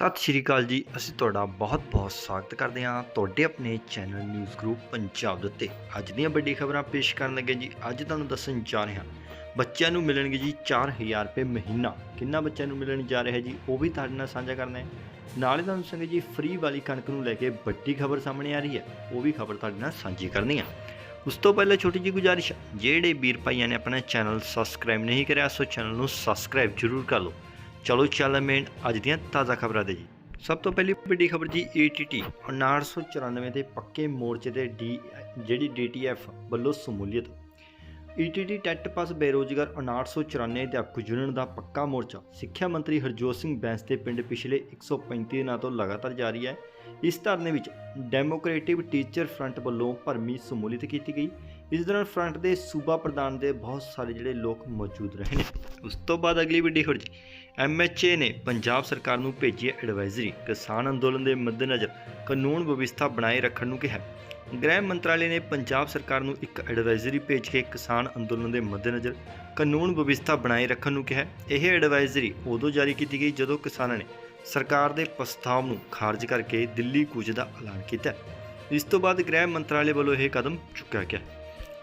ਸਤਿ ਸ਼੍ਰੀ ਅਕਾਲ ਜੀ। ਅਸੀਂ ਤੁਹਾਡਾ ਬਹੁਤ-ਬਹੁਤ ਸਵਾਗਤ ਕਰਦੇ ਹਾਂ ਤੁਹਾਡੇ ਆਪਣੇ ਚੈਨਲ ਨਿਊਜ਼ ਗਰੁੱਪ ਪੰਜਾਬ ਦੇ ਉੱਤੇ। ਅੱਜ ਦੀਆਂ ਵੱਡੀ ਖਬਰਾਂ ਪੇਸ਼ ਕਰਨ ਲੱਗੇ ਜੀ। ਅੱਜ ਤੁਹਾਨੂੰ ਦੱਸਣ ਜਾ ਰਹੇ ਹਾਂ ਬੱਚਿਆਂ ਨੂੰ ਮਿਲਣਗੇ ਜੀ 4000 ਰੁਪਏ ਮਹੀਨਾ। ਕਿੰਨਾ ਬੱਚਿਆਂ ਨੂੰ ਮਿਲਣ ਜਾ ਰਿਹਾ ਜੀ, ਉਹ ਵੀ ਤੁਹਾਡੇ ਨਾਲ ਸਾਂਝਾ ਕਰਨਾ ਹੈ। ਨਾਲੇ ਤੁਹਾਨੂੰ ਸੰਗੇ ਜੀ ਫ੍ਰੀ ਵਾਲੀ ਕਣਕ ਨੂੰ ਲੈ ਕੇ ਵੱਡੀ ਖਬਰ ਸਾਹਮਣੇ ਆ ਰਹੀ ਹੈ। ਉਹ ਵੀ ਖਬਰ ਤੁਹਾਡੇ ਨਾਲ ਸਾਂਝੀ ਕਰਨੀ ਹੈ ਉਸ ਤੋਂ ਪਹਿਲਾਂ ਛੋਟੀ ਜਿਹੀ ਗੁਜ਼ਾਰਿਸ਼, ਜਿਹੜੇ ਵੀਰ ਭਾਈਆਂ ਨੇ ਆਪਣਾ ਚੈਨਲ ਸਬਸਕ੍ਰਾਈਬ ਨਹੀਂ ਕਰਿਆ, ਸੋ ਚੈਨਲ ਨੂੰ ਸਬਸਕ੍ਰਾਈਬ ਜ਼ਰੂਰ ਕਰ ਲਓ। ਚਲੋ ਚੱਲ ਮੇਨ ਅੱਜ ਦੀਆਂ ਤਾਜ਼ਾ ਖਬਰਾਂ ਦੇ ਜੀ। ਸਭ ਤੋਂ ਪਹਿਲੀ ਵੱਡੀ ਖਬਰ ਜੀ ATT 994 ਦੇ ਪੱਕੇ ਮੋਰਚੇ ਦੇ ਡੀ, ਜਿਹੜੀ DTF ਵੱਲੋਂ ਸਮੂਲੀਅਤ। ETT ਟੈਟ ਪਾਸ ਬੇਰੋਜ਼ਗਾਰ 994 ਅਧਿਆਪਕ ਯੂਨੀਅਨ ਦਾ ਪੱਕਾ ਮੋਰਚਾ। ਸਿੱਖਿਆ ਮੰਤਰੀ ਹਰਜੋਤ ਸਿੰਘ ਬੈਂਸ ਦੇ ਪਿੰਡ ਪਿਛਲੇ 135 ਦਿਨਾਂ ਤੋਂ ਲਗਾਤਾਰ ਜਾਰੀ ਹੈ। ਇਸ ਧਰਨੇ ਵਿੱਚ ਡੈਮੋਕ੍ਰੇਟਿਵ ਟੀਚਰ ਫਰੰਟ ਵੱਲੋਂ ਭਰਮੀ ਸਮੂਲੀਅਤ ਕੀਤੀ ਗਈ। ਇਸ ਦੌਰਾਨ ਫਰੰਟ ਦੇ ਸੂਬਾ ਪ੍ਰਧਾਨ ਦੇ ਬਹੁਤ ਸਾਰੇ ਜਿਹੜੇ ਲੋਕ ਮੌਜੂਦ ਰਹੇ ਨੇ। ਉਸ ਤੋਂ ਬਾਅਦ ਅਗਲੀ ਵੱਡੀ ਖਬਰ ਜੀ ਐਮਐਚਏ ਨੇ ਪੰਜਾਬ ਸਰਕਾਰ ਨੂੰ ਭੇਜੀ ਹੈ ਐਡਵਾਈਜ਼ਰੀ ਕਿਸਾਨ ਅੰਦੋਲਨ ਦੇ ਮੱਦੇਨਜ਼ਰ ਕਾਨੂੰਨ ਵਿਵਸਥਾ ਬਣਾਏ ਰੱਖਣ ਨੂੰ ਕਿਹਾ ਗ੍ਰਹਿ ਮੰਤਰਾਲੇ ਨੇ ਪੰਜਾਬ ਸਰਕਾਰ ਨੂੰ ਇੱਕ ਐਡਵਾਈਜ਼ਰੀ ਭੇਜ ਕੇ ਕਿਸਾਨ ਅੰਦੋਲਨ ਦੇ ਮੱਦੇਨਜ਼ਰ ਕਾਨੂੰਨ ਵਿਵਸਥਾ ਬਣਾਏ ਰੱਖਣ ਨੂੰ ਕਿਹਾ ਇਹ ਐਡਵਾਈਜ਼ਰੀ ਉਦੋਂ ਜਾਰੀ ਕੀਤੀ ਗਈ ਜਦੋਂ ਕਿਸਾਨਾਂ ਨੇ ਸਰਕਾਰ ਦੇ ਪ੍ਰਸਤਾਵ ਨੂੰ ਖਾਰਜ ਕਰਕੇ ਦਿੱਲੀ ਕੂਚ ਦਾ ਐਲਾਨ ਕੀਤਾ ਇਸ ਤੋਂ ਬਾਅਦ ਗ੍ਰਹਿ ਮੰਤਰਾਲੇ ਵੱਲੋਂ ਇਹ ਕਦਮ ਚੁੱਕਿਆ ਗਿਆ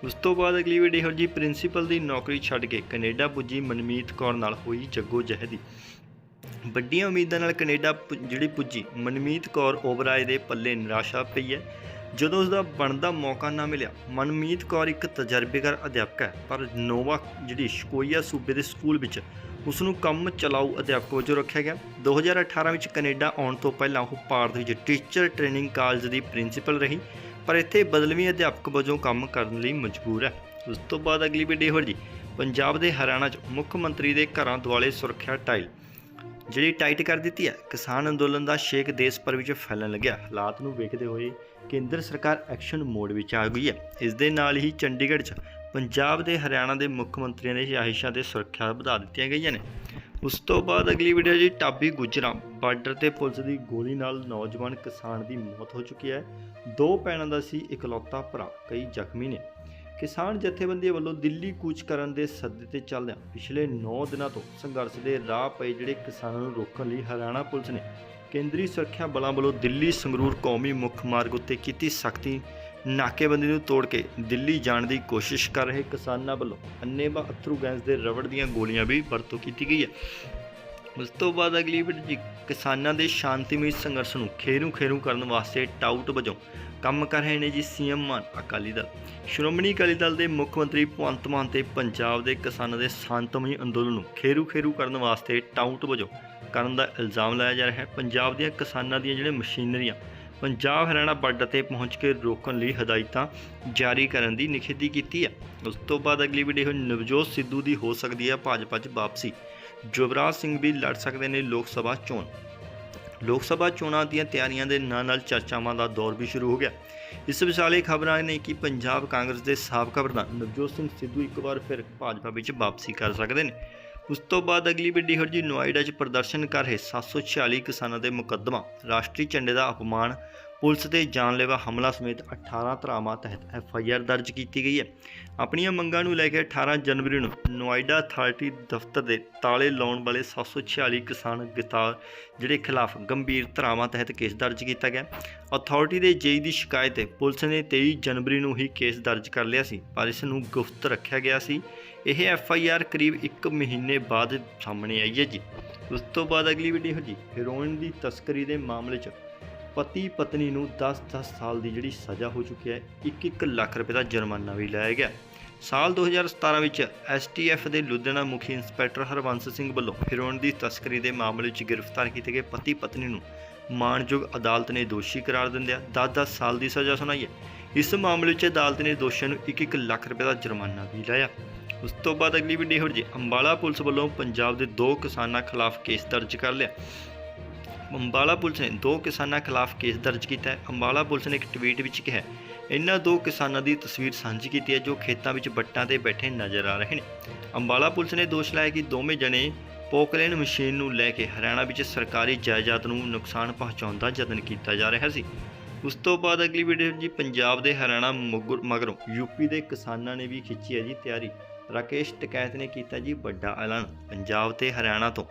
ਉਸ ਤੋਂ ਬਾਅਦ ਅਗਲੀ ਵੀਡੀਓ ਹੋ ਜੀ ਪ੍ਰਿੰਸੀਪਲ ਦੀ ਨੌਕਰੀ ਛੱਡ ਕੇ ਕੈਨੇਡਾ ਪੁੱਜੀ ਮਨਮੀਤ ਕੌਰ ਨਾਲ ਹੋਈ ਜੱਗੋ ਜਹਿਦੀ। ਵੱਡੀਆਂ ਉਮੀਦਾਂ ਨਾਲ ਕੈਨੇਡਾ ਜਿਹੜੀ ਪੁੱਜੀ ਮਨਮੀਤ ਕੌਰ ਓਬਰਾਏ ਦੇ ਪੱਲੇ ਨਿਰਾਸ਼ਾ ਪਈ ਹੈ। ਜਦੋਂ ਉਸ ਦਾ ਬਣਦਾ ਮੌਕਾ ਨਾ ਮਿਲਿਆ, ਮਨਮੀਤ ਕੌਰ ਇੱਕ ਤਜਰਬੇਕਾਰ ਅਧਿਆਪਕ ਹੈ, ਪਰ ਨੋਵਾ ਜਿਹੜੀ ਸ਼ਕੋਈਆ ਸੂਬੇ ਦੇ ਸਕੂਲ ਵਿੱਚ ਉਸ ਨੂੰ ਕੰਮ ਚਲਾਊ ਅਧਿਆਪਕ ਵਜੋਂ ਰੱਖਿਆ ਗਿਆ। 2018 ਵਿੱਚ ਕੈਨੇਡਾ ਆਉਣ ਤੋਂ ਪਹਿਲਾਂ ਉਹ ਭਾਰਤ ਵਿੱਚ ਟੀਚਰ ਟ੍ਰੇਨਿੰਗ ਕਾਲਜ ਦੀ ਪ੍ਰਿੰਸੀਪਲ ਰਹੀ। ਪਰ ਇੱਥੇ ਬਦਲਵੀਂ ਅਧਿਆਪਕ ਵਜੋਂ ਕੰਮ ਕਰਨ ਲਈ ਮਜਬੂਰ ਹੈ। ਉਸ ਤੋਂ ਬਾਅਦ ਅਗਲੀ ਵੀਡੀਓ ਹੋਰ ਜੀ। ਪੰਜਾਬ ਦੇ ਹਰਿਆਣਾ 'ਚ ਮੁੱਖ ਮੰਤਰੀ ਦੇ ਘਰਾਂ ਦੁਆਲੇ ਸੁਰੱਖਿਆ ਟਾਈਲ ਜਿਹੜੀ ਟਾਈਟ ਕਰ ਦਿੱਤੀ ਹੈ। ਕਿਸਾਨ ਅੰਦੋਲਨ ਦਾ ਸ਼ੇਕ ਦੇਸ਼ ਭਰ ਵਿੱਚ ਫੈਲਣ ਲੱਗਿਆ। ਹਾਲਾਤ ਨੂੰ ਵੇਖਦੇ ਹੋਏ ਕੇਂਦਰ ਸਰਕਾਰ ਐਕਸ਼ਨ ਮੋਡ ਵਿੱਚ ਆ ਗਈ ਹੈ। ਇਸ ਦੇ ਨਾਲ ਹੀ ਚੰਡੀਗੜ੍ਹ 'ਚ ਪੰਜਾਬ ਦੇ ਹਰਿਆਣਾ ਦੇ ਮੁੱਖ ਮੰਤਰੀਆਂ ਦੇ ਰਿਹਾਇਸ਼ਾਂ ਤੇ ਸੁਰੱਖਿਆ ਵਧਾ ਦਿੱਤੀਆਂ ਗਈਆਂ ਨੇ। ਉਸ ਤੋਂ ਬਾਅਦ ਅਗਲੀ ਵੀਡੀਓ ਜੀ ਟਾਬੀ ਗੁਜਰਾਂ ਬਾਰਡਰ ਤੇ ਪੁਲਿਸ ਦੀ ਗੋਲੀ ਨਾਲ ਨੌਜਵਾਨ ਕਿਸਾਨ ਦੀ ਮੌਤ ਹੋ ਚੁੱਕੀ ਹੈ। ਦੋ ਭੈਣਾਂ ਦਾ ਸੀ ਇਕਲੌਤਾ ਭਰਾ, ਕਈ ਜ਼ਖਮੀ ਨੇ। ਕਿਸਾਨ ਜਥੇਬੰਦੀਆਂ ਵੱਲੋਂ ਦਿੱਲੀ ਕੂਚ ਕਰਨ ਦੇ ਸੱਦੇ ਤੇ ਚੱਲਦਿਆਂ ਪਿਛਲੇ 9 ਦਿਨਾਂ ਤੋਂ ਸੰਘਰਸ਼ ਦੇ ਰਾਹ ਪਏ ਜਿਹੜੇ ਕਿਸਾਨਾਂ ਨੂੰ ਰੋਕਣ ਲਈ ਹਰਿਆਣਾ ਪੁਲਿਸ ਨੇ ਕੇਂਦਰੀ ਸੁਰੱਖਿਆ ਬਲਾਂ ਵੱਲੋਂ ਦਿੱਲੀ ਸੰਗਰੂਰ ਕੌਮੀ ਮੁੱਖ ਮਾਰਗ ਉੱਤੇ ਕੀਤੀ ਸਖਤੀ ਨਾਕੇਬੰਦੀ ਨੂੰ ਤੋੜ ਕੇ ਦਿੱਲੀ ਜਾਣ ਦੀ ਕੋਸ਼ਿਸ਼ ਕਰ ਰਹੇ ਕਿਸਾਨਾਂ ਵੱਲੋਂ ਅੰਨੇਵਾ ਅਥਰੂ ਗੈਸ ਦੇ ਰਬੜ ਦੀਆਂ ਗੋਲੀਆਂ ਵੀ ਵਰਤੋਂ ਕੀਤੀ ਗਈ ਹੈ। ਉਸ ਤੋਂ ਬਾਅਦ ਅਗਲੀ ਵੀਡੀਓ ਜੀ, ਕਿਸਾਨਾਂ ਦੇ ਸ਼ਾਂਤੀਮਈ ਸੰਘਰਸ਼ ਨੂੰ ਖੇਰੂ ਖੇਰੂ ਕਰਨ ਵਾਸਤੇ ਟਾਊਟ ਵਜੋਂ ਕੰਮ ਕਰ ਰਹੇ ਨੇ ਜੀ ਸੀਐਮ ਮਾਨ, ਅਕਾਲੀ ਦਲ। ਸ਼੍ਰੋਮਣੀ ਅਕਾਲੀ ਦਲ ਦੇ ਮੁੱਖ ਮੰਤਰੀ ਭਗਵੰਤ ਮਾਨ ਤੇ ਪੰਜਾਬ ਦੇ ਕਿਸਾਨਾਂ ਦੇ ਸ਼ਾਂਤਮਈ ਅੰਦੋਲਨ ਨੂੰ ਖੇਰੂ ਖੇਰੂ ਕਰਨ ਵਾਸਤੇ ਟਾਊਟ ਵਜੋਂ ਕਰਨ ਦਾ ਇਲਜ਼ਾਮ ਲਾਇਆ ਜਾ ਰਿਹਾ ਹੈ। ਪੰਜਾਬ ਦੀਆਂ ਕਿਸਾਨਾਂ ਦੀਆਂ ਜਿਹੜੇ ਮਸ਼ੀਨਰੀਆਂ ਪੰਜਾਬ ਹਰਿਆਣਾ ਬਾਰਡਰ ਤੇ ਪਹੁੰਚ ਕੇ ਰੋਕਣ ਲਈ ਹਦਾਇਤਾਂ ਜਾਰੀ ਕਰਨ ਦੀ ਨਿਖੇਧੀ ਕੀਤੀ ਹੈ। ਉਸ ਤੋਂ ਬਾਅਦ ਅਗਲੀ ਵੀਡੀਓ ਨਵਜੋਤ ਸਿੱਧੂ ਦੀ ਹੋ ਸਕਦੀ ਹੈ ਭਾਜਪਾ 'ਚ ਵਾਪਸੀ। ਯੁਵਰਾਜ ਸਿੰਘ ਵੀ ਲੜ ਸਕਦੇ ਨੇ ਲੋਕ ਸਭਾ ਚੋਣ। ਲੋਕ ਸਭਾ ਚੋਣਾਂ ਦੀਆਂ ਤਿਆਰੀਆਂ ਦੇ ਨਾਲ ਨਾਲ ਚਰਚਾਵਾਂ ਦਾ ਦੌਰ ਵੀ ਸ਼ੁਰੂ ਹੋ ਗਿਆ। ਇਸ ਵਿਚਾਲੇ ਖਬਰਾਂ ਨੇ ਕਿ ਪੰਜਾਬ ਕਾਂਗਰਸ ਦੇ ਸਾਬਕਾ ਪ੍ਰਧਾਨ ਨਵਜੋਤ ਸਿੰਘ ਸਿੱਧੂ ਇੱਕ ਵਾਰ ਫਿਰ ਭਾਜਪਾ ਵਿੱਚ ਵਾਪਸੀ ਕਰ ਸਕਦੇ ਨੇ। ਉਸ ਤੋਂ ਬਾਅਦ ਅਗਲੀ ਵੱਡੀ ਵੀਡੀਓ ਜੀ ਨੋਇਡਾ 'ਚ ਪ੍ਰਦਰਸ਼ਨ ਕਰ ਰਹੇ 746 ਕਿਸਾਨਾਂ ਦੇ ਮੁਕੱਦਮਾ, ਰਾਸ਼ਟਰੀ ਝੰਡੇ ਦਾ ਅਪਮਾਨ ਪੁਲਿਸ ਤੇ ਜਾਨਲੇਵਾ ਹਮਲਾ ਸਮੇਤ 18 ਧਾਰਾਵਾਂ ਤਹਿਤ ਐਫ ਆਈ ਆਰ ਦਰਜ ਕੀਤੀ ਗਈ ਹੈ। ਆਪਣੀਆਂ ਮੰਗਾਂ ਨੂੰ ਲੈ ਕੇ 18 ਜਨਵਰੀ ਨੂੰ ਨੋਇਡਾ ਅਥਾਰਟੀ ਦਫ਼ਤਰ ਦੇ ਤਾਲੇ ਲਾਉਣ ਵਾਲੇ 746 ਕਿਸਾਨ ਗ੍ਰਿਫ਼ਤਾਰ ਜਿਹੜੇ ਖਿਲਾਫ ਗੰਭੀਰ ਧਾਰਾਵਾਂ ਤਹਿਤ ਕੇਸ ਦਰਜ ਕੀਤਾ ਗਿਆ। ਅਥਾਰਟੀ ਦੇ ਜੇਈ ਦੀ ਸ਼ਿਕਾਇਤ ਤੇ ਪੁਲਿਸ ਨੇ 23 ਜਨਵਰੀ ਨੂੰ ਹੀ ਕੇਸ ਦਰਜ ਕਰ ਲਿਆ ਸੀ, ਪਰ ਇਸ ਨੂੰ ਗੁਪਤ ਰੱਖਿਆ ਗਿਆ ਸੀ। ਇਹ ਐਫ ਆਈ ਆਰ ਕਰੀਬ 1 ਮਹੀਨੇ ਬਾਅਦ ਸਾਹਮਣੇ ਆਈ ਹੈ ਜੀ। ਉਸ ਤੋਂ ਬਾਅਦ ਅਗਲੀ ਵੀਡੀਓ ਜੀ, ਹੈਰੋਇਨ ਦੀ ਤਸਕਰੀ ਦੇ ਮਾਮਲੇ 'ਚ ਪਤੀ ਪਤਨੀ ਨੂੰ 10-10 ਸਾਲ ਦੀ ਜਿਹੜੀ ਸਜ਼ਾ ਹੋ ਚੁੱਕੀ ਹੈ 1-1 ਲੱਖ ਰੁਪਏ ਦਾ ਜੁਰਮਾਨਾ ਵੀ ਲਾਇਆ ਗਿਆ। ਸਾਲ 2017 ਵਿੱਚ ਐਸਟੀਐਫ ਦੇ ਲੁਧਿਆਣਾ ਮੁਖੀ ਇੰਸਪੈਕਟਰ ਹਰਵੰਸ ਸਿੰਘ ਵੱਲੋਂ ਹੈਰੋਇਨ ਦੀ ਤਸਕਰੀ ਦੇ ਮਾਮਲੇ 'ਚ ਗ੍ਰਿਫਤਾਰ ਕੀਤੇ ਗਏ ਪਤੀ ਪਤਨੀ ਨੂੰ ਮਾਣਯੋਗ ਅਦਾਲਤ ਨੇ ਦੋਸ਼ੀ ਕਰਾਰ ਦਿੰਦਿਆਂ 10-10 ਸਾਲ ਦੀ ਸਜ਼ਾ ਸੁਣਾਈ ਹੈ। ਇਸ ਮਾਮਲੇ 'ਚ ਅਦਾਲਤ ਨੇ ਦੋਸ਼ੀਆਂ ਨੂੰ 1-1 ਲੱਖ ਰੁਪਏ ਦਾ ਜੁਰਮਾਨਾ ਵੀ ਲਾਇਆ। ਉਸ ਤੋਂ ਬਾਅਦ ਅਗਲੀ ਵੀਡੀਓ ਹੋ ਜੀ ਅੰਬਾਲਾ ਪੁਲਿਸ ਵੱਲੋਂ ਪੰਜਾਬ ਦੇ ਦੋ ਕਿਸਾਨਾਂ ਖਿਲਾਫ ਕੇਸ ਦਰਜ ਕਰ ਲਿਆ। ਅੰਬਾਲਾ ਪੁਲਿਸ ਨੇ ਦੋ ਕਿਸਾਨਾਂ ਖਿਲਾਫ ਕੇਸ ਦਰਜ ਕੀਤਾ ਹੈ। ਅੰਬਾਲਾ ਪੁਲਿਸ ਨੇ ਇੱਕ ਟਵੀਟ ਵਿੱਚ ਕਿਹਾ ਇਹਨਾਂ ਦੋ ਕਿਸਾਨਾਂ ਦੀ ਤਸਵੀਰ ਸਾਂਝੀ ਕੀਤੀ ਹੈ ਜੋ ਖੇਤਾਂ ਵਿੱਚ ਵੱਟਾਂ ਤੇ ਬੈਠੇ ਨਜ਼ਰ ਆ ਰਹੇ ਨੇ। ਅੰਬਾਲਾ ਪੁਲਿਸ ਨੇ ਦੋਸ਼ ਲਾਇਆ ਕਿ ਦੋਵੇਂ ਜਣੇ ਪੋਕਲੇਨ ਮਸ਼ੀਨ ਨੂੰ ਲੈ ਕੇ ਹਰਿਆਣਾ ਵਿੱਚ ਸਰਕਾਰੀ ਜਾਇਦਾਦ ਨੂੰ ਨੁਕਸਾਨ ਪਹੁੰਚਾਉਣ ਦਾ ਯਤਨ ਕੀਤਾ ਜਾ ਰਿਹਾ ਸੀ। ਉਸ ਤੋਂ ਬਾਅਦ ਅਗਲੀ ਵੀਡੀਓ ਜੀ ਪੰਜਾਬ ਦੇ ਹਰਿਆਣਾ ਮੁਗਰ- ਮਗਰੋਂ ਯੂਪੀ ਦੇ ਕਿਸਾਨਾਂ ਨੇ ਵੀ ਖਿੱਚੀ ਹੈ ਜੀ ਤਿਆਰੀ। ਰਾਕੇਸ਼ ਟਕੈਤ ਨੇ ਕੀਤਾ ਜੀ ਵੱਡਾ ਐਲਾਨ। ਪੰਜਾਬ ਤੇ ਹਰਿਆਣਾ ਤੋਂ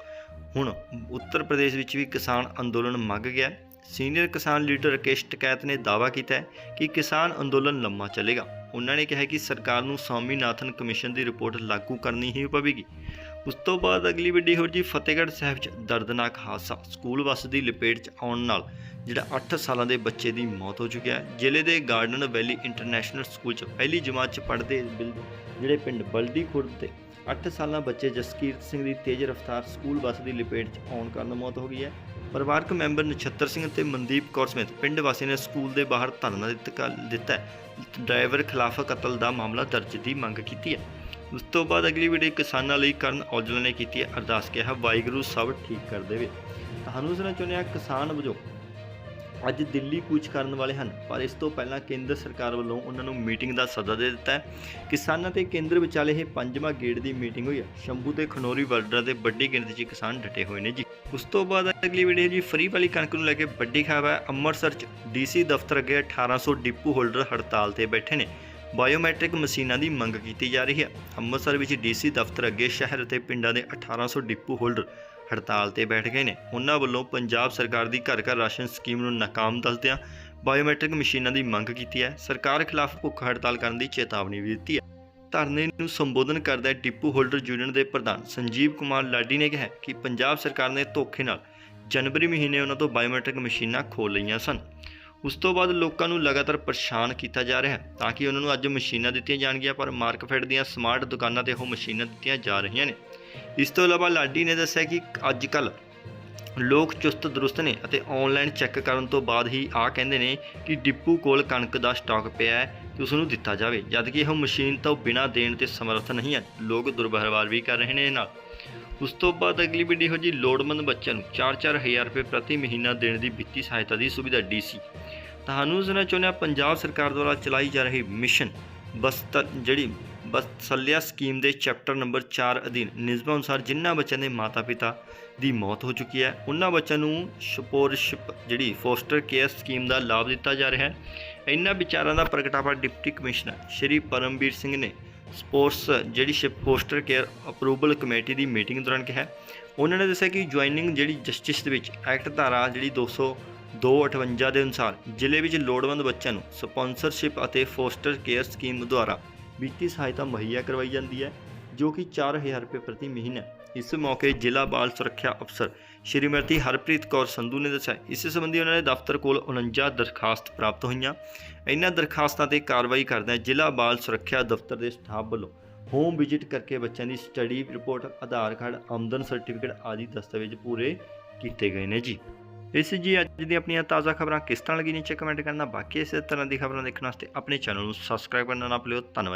ਹੁਣ ਉੱਤਰ ਪ੍ਰਦੇਸ਼ ਵਿੱਚ ਵੀ ਕਿਸਾਨ ਅੰਦੋਲਨ ਮੰਗ ਗਿਆ। ਸੀਨੀਅਰ ਕਿਸਾਨ ਲੀਡਰ ਰਕੇਸ਼ ਟਕੈਤ ਨੇ ਦਾਅਵਾ ਕੀਤਾ ਕਿ ਕਿਸਾਨ ਅੰਦੋਲਨ ਲੰਮਾ ਚੱਲੇਗਾ। ਉਹਨਾਂ ਨੇ ਕਿਹਾ ਕਿ ਸਰਕਾਰ ਨੂੰ ਸਵਾਮੀਨਾਥਨ ਕਮਿਸ਼ਨ ਦੀ ਰਿਪੋਰਟ ਲਾਗੂ ਕਰਨੀ ਹੀ ਪਵੇਗੀ। ਉਸ ਤੋਂ ਬਾਅਦ ਅਗਲੀ ਵੱਡੀ ਹੋਰ ਜੀ, ਫਤਿਹਗੜ੍ਹ ਸਾਹਿਬ 'ਚ ਦਰਦਨਾਕ ਹਾਦਸਾ। ਸਕੂਲ ਬੱਸ ਦੀ ਲਪੇਟ 'ਚ ਆਉਣ ਨਾਲ ਜਿਹੜਾ 8 ਸਾਲਾਂ ਦੇ ਬੱਚੇ ਦੀ ਮੌਤ ਹੋ ਚੁੱਕੀ ਹੈ। ਜ਼ਿਲ੍ਹੇ ਦੇ ਗਾਰਡਨ ਵੈਲੀ ਇੰਟਰਨੈਸ਼ਨਲ ਸਕੂਲ 'ਚ ਪਹਿਲੀ ਜਮਾਤ 'ਚ ਪੜ੍ਹਦੇ ਬਿਲ- ਜਿਹੜੇ ਪਿੰਡ ਬਲਦੀ ਖੁਰਦ ਤੇ 8 ਸਾਲਾਂ ਬੱਚੇ ਜਸਕੀਰਤ ਸਿੰਘ ਦੀ ਤੇਜ਼ ਰਫ਼ਤਾਰ ਸਕੂਲ ਬੱਸ ਦੀ ਲਪੇਟ 'ਚ ਆਉਣ ਕਾਰਨ ਮੌਤ ਹੋ ਗਈ ਹੈ। ਪਰਿਵਾਰਕ ਮੈਂਬਰ ਨਛੱਤਰ ਸਿੰਘ ਅਤੇ ਮਨਦੀਪ ਕੌਰ ਸਮੇਤ ਪਿੰਡ ਵਾਸੀ ਨੇ ਸਕੂਲ ਦੇ ਬਾਹਰ ਧਰਨਾ ਦਿੱਤਾ ਦਿੱਤਾ ਡਰਾਈਵਰ ਖਿਲਾਫ ਕਤਲ ਦਾ ਮਾਮਲਾ ਦਰਜ ਦੀ ਮੰਗ ਕੀਤੀ ਹੈ। ਉਸ ਤੋਂ ਬਾਅਦ ਅਗਲੀ ਵੀਡੀਓ ਕਿਸਾਨਾਂ ਲਈ ਕਰਨ ਔਜਲਾ ਨੇ ਕੀਤੀ ਹੈ। ਅਰਦਾਸ, ਕਿਹਾ, ਵਾਹਿਗੁਰੂ ਸਭ ਠੀਕ ਕਰ ਦੇਵੇ। ਤੁਹਾਨੂੰ ਸੁਣਾ ਚਾਹੁੰਦੇ ਹਾਂ ਕਿਸਾਨ ਵਜੋਂ ਅੱਜ ਦਿੱਲੀ ਕੂਚ ਕਰਨ ਵਾਲੇ ਹਨ, ਪਰ ਇਸ ਤੋਂ ਪਹਿਲਾਂ ਕੇਂਦਰ ਸਰਕਾਰ ਵੱਲੋਂ ਉਹਨਾਂ ਨੂੰ ਮੀਟਿੰਗ ਦਾ ਸੱਦਾ ਦੇ ਦਿੱਤਾ ਹੈ। ਕਿਸਾਨਾਂ ਤੇ ਕੇਂਦਰ ਵਿਚਾਲੇ ਇਹ ਪੰਜਵਾਂ ਗੇੜ ਦੀ ਮੀਟਿੰਗ ਹੋਈ ਹੈ। ਸ਼ੰਭੂ ਤੇ ਖਨੌਰੀ ਬਾਰਡਰਾਂ ਤੇ ਵੱਡੀ ਗਿਣਤੀ 'ਚ ਕਿਸਾਨ ਡਟੇ ਹੋਏ ਨੇ ਜੀ। ਉਸ ਤੋਂ ਬਾਅਦ ਅਗਲੀ ਵੀਡੀਓ ਜੀ, ਫਰੀ ਵਾਲੀ ਕਣਕ ਨੂੰ ਲੈ ਕੇ ਵੱਡੀ ਖਬਰ ਹੈ, ਅੰਮ੍ਰਿਤਸਰ 'ਚ ਡੀਸੀ ਦਫ਼ਤਰ ਅੱਗੇ 1800 ਡਿਪੂ ਹੋਲਡਰ ਹੜਤਾਲ ਤੇ ਬੈਠੇ ਨੇ। ਬਾਇਓਮੈਟ੍ਰਿਕ ਮਸ਼ੀਨਾਂ ਦੀ ਮੰਗ ਕੀਤੀ ਜਾ ਰਹੀ ਹੈ। ਅੰਮ੍ਰਿਤਸਰ ਵਿੱਚ ਡੀਸੀ ਦਫ਼ਤਰ ਅੱਗੇ ਸ਼ਹਿਰ ਅਤੇ ਪਿੰਡਾਂ ਦੇ 1800 ਡਿਪੂ ਹੋਲਡਰ ਹੜਤਾਲ ਤੇ ਬੈਠ ਗਏ ਨੇ। ਉਹਨਾਂ ਵੱਲੋਂ ਪੰਜਾਬ ਸਰਕਾਰ ਦੀ ਘਰ ਘਰ ਰਾਸ਼ਨ ਸਕੀਮ ਨੂੰ ਨਾਕਾਮ ਦੱਸਦਿਆਂ ਬਾਇਓਮੈਟ੍ਰਿਕ ਮਸ਼ੀਨਾਂ ਦੀ ਮੰਗ ਕੀਤੀ ਹੈ। ਸਰਕਾਰ ਖਿਲਾਫ ਭੁੱਖ ਹੜਤਾਲ ਕਰਨ ਦੀ ਚੇਤਾਵਨੀ ਵੀ ਦਿੱਤੀ ਹੈ। ਧਰਨੇ ਨੂੰ ਸੰਬੋਧਨ ਕਰਦਾ ਡਿਪੂ ਹੋਲਡਰ ਯੂਨੀਅਨ ਦੇ ਪ੍ਰਧਾਨ ਸੰਜੀਵ ਕੁਮਾਰ ਲਾਡੀ ਨੇ ਕਿਹਾ ਕਿ ਪੰਜਾਬ ਸਰਕਾਰ ਨੇ ਧੋਖੇ ਨਾਲ ਜਨਵਰੀ ਮਹੀਨੇ ਉਹਨਾਂ ਤੋਂ ਬਾਇਓਮੈਟ੍ਰਿਕ ਮਸ਼ੀਨਾਂ ਖੋਹ ਲਈਆਂ ਸਨ। ਉਸ ਤੋਂ ਬਾਅਦ ਲੋਕਾਂ ਨੂੰ ਲਗਾਤਾਰ ਪਰੇਸ਼ਾਨ ਕੀਤਾ ਜਾ ਰਿਹਾ ਹੈ ਤਾਂ ਕਿ ਉਹਨਾਂ ਨੂੰ ਅੱਜ ਮਸ਼ੀਨਾਂ ਦਿੱਤੀਆਂ ਜਾਣਗੀਆਂ, ਪਰ ਮਾਰਕਫੈਟ ਦੀਆਂ ਸਮਾਰਟ ਦੁਕਾਨਾਂ ਤੇ ਉਹ ਮਸ਼ੀਨਾਂ ਦਿੱਤੀਆਂ ਜਾ ਰਹੀਆਂ ਨੇ। ਇਸ ਤੋਂ ਇਲਾਵਾ ਲਾਡੀ ਨੇ ਦੱਸਿਆ ਕਿ ਅੱਜ ਕੱਲ ਲੋਕ ਚੁਸਤ ਦਰੁਸਤ ਨੇ ਅਤੇ ਆਨਲਾਈਨ ਚੈੱਕ ਕਰਨ ਤੋਂ ਬਾਅਦ ਹੀ ਆ ਕਹਿੰਦੇ ਨੇ ਕਿ ਡਿੱਪੂ ਕੋਲ ਕਣਕ ਦਾ ਸਟਾਕ ਪਿਆ ਹੈ ਤੇ ਉਸ ਨੂੰ ਦਿੱਤਾ ਜਾਵੇ, ਜਦਕਿ ਇਹ ਮਸ਼ੀਨ ਤੋਂ ਬਿਨਾਂ ਦੇਣ ਤੇ ਸਮਰੱਥ ਨਹੀਂ ਹੈ। ਲੋਕ ਦੁਰਵਿਵਹਾਰ ਵੀ ਕਰ ਰਹੇ ਨੇ ਇਹ ਨਾਲ। ਉਸ ਤੋਂ ਬਾਅਦ ਅਗਲੀ ਵੀਡੀਓ ਹੋ ਜੀ ਲੋੜਵੰਦ ਬੱਚਿਆਂ ਨੂੰ 4-4 ਹਜ਼ਾਰ ਰੁਪਏ ਪ੍ਰਤੀ ਮਹੀਨਾ ਦੇਣ ਦੀ ਵਿੱਤੀ ਸਹਾਇਤਾ ਦੀ ਸੁਵਿਧਾ ਡੀਸੀ। ਤੁਹਾਨੂੰ ਸੁਣਨਾ ਚਾਹੁੰਦੇ ਹਾਂ ਪੰਜਾਬ ਸਰਕਾਰ ਦੁਆਰਾ ਚਲਾਈ ਜਾ ਰਹੀ ਮਿਸ਼ਨ ਬਸਤ ਜਿਹੜੀ ਬਸਲਿਆ ਸਕੀਮ ਦੇ ਚੈਪਟਰ ਨੰਬਰ 4 ਅਧੀਨ ਨਿਯਮਾਂ ਅਨੁਸਾਰ ਜਿਨ੍ਹਾਂ ਬੱਚਿਆਂ ਦੇ ਮਾਤਾ-ਪਿਤਾ ਦੀ ਮੌਤ ਹੋ ਚੁੱਕੀ ਹੈ, ਉਹਨਾਂ ਬੱਚਿਆਂ ਨੂੰ ਸਪੋਰਸ਼ਿਪ ਜਿਹੜੀ ਫੋਸਟਰ ਕੇਅਰ ਸਕੀਮ ਦਾ ਲਾਭ ਦਿੱਤਾ ਜਾ ਰਿਹਾ ਹੈ। ਇਹਨਾਂ ਵਿਚਾਰਾਂ ਦਾ ਪ੍ਰਗਟਾਵਾ ਡਿਪਟੀ ਕਮਿਸ਼ਨਰ ਸ਼੍ਰੀ ਪਰਮਵੀਰ ਸਿੰਘ ਨੇ ਸਪੋਰਟਸ ਜਿਹੜੀ ship foster care approval committee ਦੀ ਮੀਟਿੰਗ ਦੌਰਾਨ ਕਿਹਾ, ਉਹਨਾਂ ਨੇ ਦੱਸਿਆ ਕਿ ਜੁਆਇਨਿੰਗ ਜਿਹੜੀ ਜਸਟਿਸ ਦੇ ਵਿੱਚ ਐਕਟ ਧਾਰਾ ਜਿਹੜੀ 20258 ਦੇ ਅਨੁਸਾਰ ਜ਼ਿਲ੍ਹੇ ਵਿੱਚ ਲੋੜਵੰਦ ਬੱਚਿਆਂ ਨੂੰ ਸਪਾਂਸਰਸ਼ਿਪ ਅਤੇ ਫੋਸਟਰ ਕੇਅਰ ਸਕੀਮ ਦੁਆਰਾ ਵਿੱਤੀ ਸਹਾਇਤਾ ਮੁਹੱਈਆ ਕਰਵਾਈ ਜਾਂਦੀ ਹੈ, ਜੋ ਕਿ 4000 ਰੁਪਏ ਪ੍ਰਤੀ ਮਹੀਨਾ ਇਸ ਮੌਕੇ ਜ਼ਿਲ੍ਹਾ ਬਾਲ ਸੁਰੱਖਿਆ ਅਫਸਰ ਸ਼੍ਰੀਮਤੀ ਹਰਪ੍ਰੀਤ ਕੌਰ ਸੰਧੂ ਨੇ ਦੱਸਿਆ, ਇਸ ਸੰਬੰਧੀ ਉਹਨਾਂ ਦੇ ਦਫ਼ਤਰ ਕੋਲ 49 ਦਰਖਾਸਤ ਪ੍ਰਾਪਤ ਹੋਈਆਂ। ਇਹਨਾਂ ਦਰਖਾਸਤਾਂ ਤੇ ਕਾਰਵਾਈ ਕਰਦਿਆਂ ਜ਼ਿਲ੍ਹਾ ਬਾਲ ਸੁਰੱਖਿਆ ਦਫ਼ਤਰ ਦੇ ਸਟਾਫ ਵੱਲੋਂ ਹੋਮ ਵਿਜ਼ਿਟ ਕਰਕੇ ਬੱਚਿਆਂ ਦੀ ਸਟੱਡੀ ਰਿਪੋਰਟ, ਆਧਾਰ ਕਾਰਡ, ਆਮਦਨ ਸਰਟੀਫਿਕੇਟ ਆਦਿ ਦਸਤਾਵੇਜ਼ ਪੂਰੇ ਕੀਤੇ ਗਏ ਨੇ ਜੀ। ਇਸ ਜੀ ਅੱਜ ਦੀ ਆਪਣੀਆਂ ਤਾਜ਼ਾ ਖਬਰਾਂ ਕਿਸ ਤਰ੍ਹਾਂ ਲੱਗੀ ਨੀਚੇ ਕਮੈਂਟ ਕਰਨਾ। ਬਾਕੀ ਇਸੇ ਤਰ੍ਹਾਂ ਦੀ ਖਬਰਾਂ ਦੇਖਣ ਵਾਸਤੇ ਆਪਣੇ ਚੈਨਲ ਨੂੰ ਸਬਸਕ੍ਰਾਈਬ ਕਰਨਾ ਨਾ ਭੁੱਲਿਓ। ਧੰਨਵਾਦ।